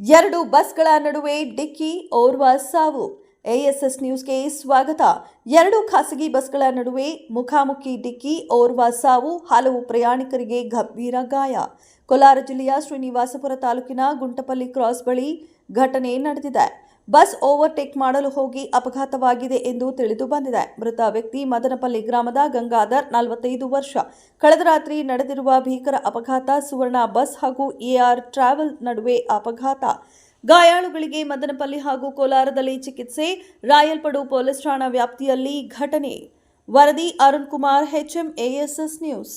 ಎರಡು ಬಸ್ಗಳ ನಡುವೆ ಡಿಕ್ಕಿ ಓರ್ವ ಸಾವು. ಎಎಸ್ಎಸ್ ನ್ಯೂಸ್ಗೆ ಸ್ವಾಗತ. ಎರಡು ಖಾಸಗಿ ಬಸ್ಗಳ ನಡುವೆ ಮುಖಾಮುಖಿ ಡಿಕ್ಕಿ ಓರ್ವ ಸಾವು. ಹಲವು ಪ್ರಯಾಣಿಕರಿಗೆ ಗಂಭೀರ ಗಾಯ. ಕೋಲಾರ ಜಿಲ್ಲೆಯ ಶ್ರೀನಿವಾಸಪುರ ತಾಲೂಕಿನ ಗುಂಟಪಲ್ಲಿ ಕ್ರಾಸ್ ಬಳಿ ಘಟನೆ ನಡೆದಿದೆ. ಬಸ್ ಓವರ್ಟೇಕ್ ಮಾಡಲು ಹೋಗಿ ಅಪಘಾತವಾಗಿದೆ ಎಂದು ತಿಳಿದು ಬಂದಿದೆ. ಮೃತ ವ್ಯಕ್ತಿ ಮದನಪಲ್ಲಿ ಗ್ರಾಮದ ಗಂಗಾಧರ್, ನಲವತ್ತೈದು ವರ್ಷ. ಕಳೆದ ರಾತ್ರಿ ನಡೆದಿರುವ ಭೀಕರ ಅಪಘಾತ, ಸುವರ್ಣ ಬಸ್ ಹಾಗೂ ಎಆರ್ ಟ್ರಾವೆಲ್ ನಡುವೆ ಅಪಘಾತ. ಗಾಯಾಳುಗಳಿಗೆ ಮದನಪಲ್ಲಿ ಹಾಗೂ ಕೋಲಾರದಲ್ಲಿ ಚಿಕಿತ್ಸೆ, ರಾಯಲ್ಪಡು ಪೊಲೀಸ್ ಠಾಣಾ ವ್ಯಾಪ್ತಿಯಲ್ಲಿ ಘಟನೆ. ವರದಿ ಅರುಣ್ ಕುಮಾರ್ ಎಎಸ್ಎಸ್ ನ್ಯೂಸ್.